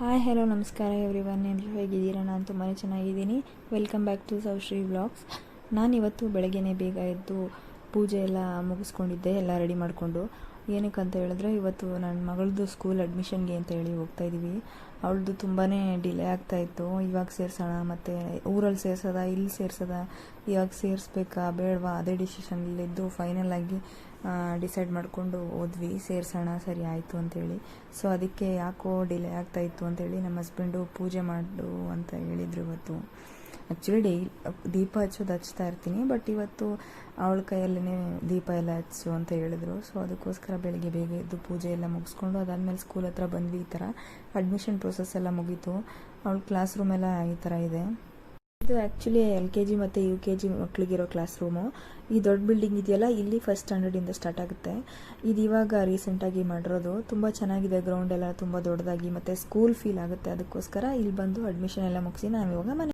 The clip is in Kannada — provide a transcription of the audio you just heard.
ಹಾಯ್ ಹಲೋ ನಮಸ್ಕಾರ ಎವ್ರಿ ಒನ್ ಎಲ್ಲರೂ ಹೇಗಿದ್ದೀರಾ? ನಾನು ತುಂಬಾ ಚೆನ್ನಾಗಿದ್ದೀನಿ. Welcome back to Saushree vlogs ನಾನು ಇವತ್ತು ಬೆಳಗ್ಗೆನೇ ಬೇಗ ಎದ್ದು ಪೂಜೆ ಎಲ್ಲ ಮುಗಿಸ್ಕೊಂಡಿದ್ದೆ, ಎಲ್ಲ ರೆಡಿ ಮಾಡಿಕೊಂಡು. ಏನಕ್ಕೆ ಅಂತ ಹೇಳಿದ್ರೆ, ಇವತ್ತು ನನ್ನ ಮಗಳದ್ದು ಸ್ಕೂಲ್ ಅಡ್ಮಿಷನ್ಗೆ ಅಂತ ಹೇಳಿ ಹೋಗ್ತಾ ಇದ್ದೀವಿ ಅವಳದು ತುಂಬಾ ಡಿಲೇ ಆಗ್ತಾಯಿತ್ತು ಇವಾಗ ಸೇರ್ಸೋಣ, ಮತ್ತು ಊರಲ್ಲಿ ಸೇರ್ಸದ, ಇಲ್ಲಿ ಸೇರ್ಸೋದ, ಇವಾಗ ಸೇರಿಸ್ಬೇಕಾ, ಬೇಡವಾ? ಅದೇ ಡಿಸಿಷನ್ಲಿದ್ದು ಫೈನಲ್ ಆಗಿ ಡಿಸೈಡ್ ಮಾಡಿಕೊಂಡು ಹೋದ್ವಿ. ಸೇರ್ಸೋಣ, ಸರಿ ಆಯಿತು ಅಂತೇಳಿ ಸೊ ಅದಕ್ಕೆ ಯಾಕೋ ಡಿಲೇ ಆಗ್ತಾಯಿತ್ತು ಅಂತೇಳಿ ನಮ್ಮ ಹಸ್ಬೆಂಡು ಪೂಜೆ ಮಾಡು ಅಂತ ಹೇಳಿದರು ಇವತ್ತು. ಆ್ಯಕ್ಚುಲಿ ಡೈಲಿ ದೀಪ ಹಚ್ಚೋದು ಹಚ್ತಾ ಇರ್ತೀನಿ ಬಟ್ ಇವತ್ತು ಅವಳ ಕೈಯಲ್ಲೇ ದೀಪ ಎಲ್ಲ ಹಚ್ಚು ಅಂತ ಹೇಳಿದ್ರು. ಸೊ ಅದಕ್ಕೋಸ್ಕರ ಬೆಳಗ್ಗೆ ಬೇಗ ಎದ್ದು ಪೂಜೆ ಎಲ್ಲ ಮುಗಿಸ್ಕೊಂಡು, ಅದಾದಮೇಲೆ ಸ್ಕೂಲ್ ಹತ್ರ ಬಂದ್ವಿ ಈ ಥರ. ಅಡ್ಮಿಷನ್ ಪ್ರೊಸೆಸ್ ಎಲ್ಲ ಮುಗೀತು. ಅವಳ ಕ್ಲಾಸ್ ರೂಮ್ ಎಲ್ಲ ಈ ಥರ ಇದೆ. ಇದು ಆ್ಯಕ್ಚುಲಿ ಎಲ್ ಕೆ ಜಿ ಮತ್ತು ಯು ಕೆ ಜಿ ಮಕ್ಕಳಿಗಿರೋ ಕ್ಲಾಸ್ ರೂಮು ಈ ದೊಡ್ಡ ಬಿಲ್ಡಿಂಗ್ ಇದೆಯಲ್ಲ, ಇಲ್ಲಿ ಫಸ್ಟ್ ಸ್ಟ್ಯಾಂಡರ್ಡಿಂದ ಸ್ಟಾರ್ಟ್ ಆಗುತ್ತೆ. ಇದು ಇವಾಗ ರೀಸೆಂಟಾಗಿ ಮಾಡಿರೋದು. ತುಂಬ ಚೆನ್ನಾಗಿದೆ ಗ್ರೌಂಡ್ ಎಲ್ಲ ತುಂಬ ದೊಡ್ಡದಾಗಿ, ಮತ್ತು ಸ್ಕೂಲ್ ಫೀಲ್ ಆಗುತ್ತೆ. ಅದಕ್ಕೋಸ್ಕರ ಇಲ್ಲಿ ಬಂದು ಅಡ್ಮಿಷನ್ ಎಲ್ಲ ಮುಗಿಸಿ ನಾವು ಇವಾಗ ಮನೆ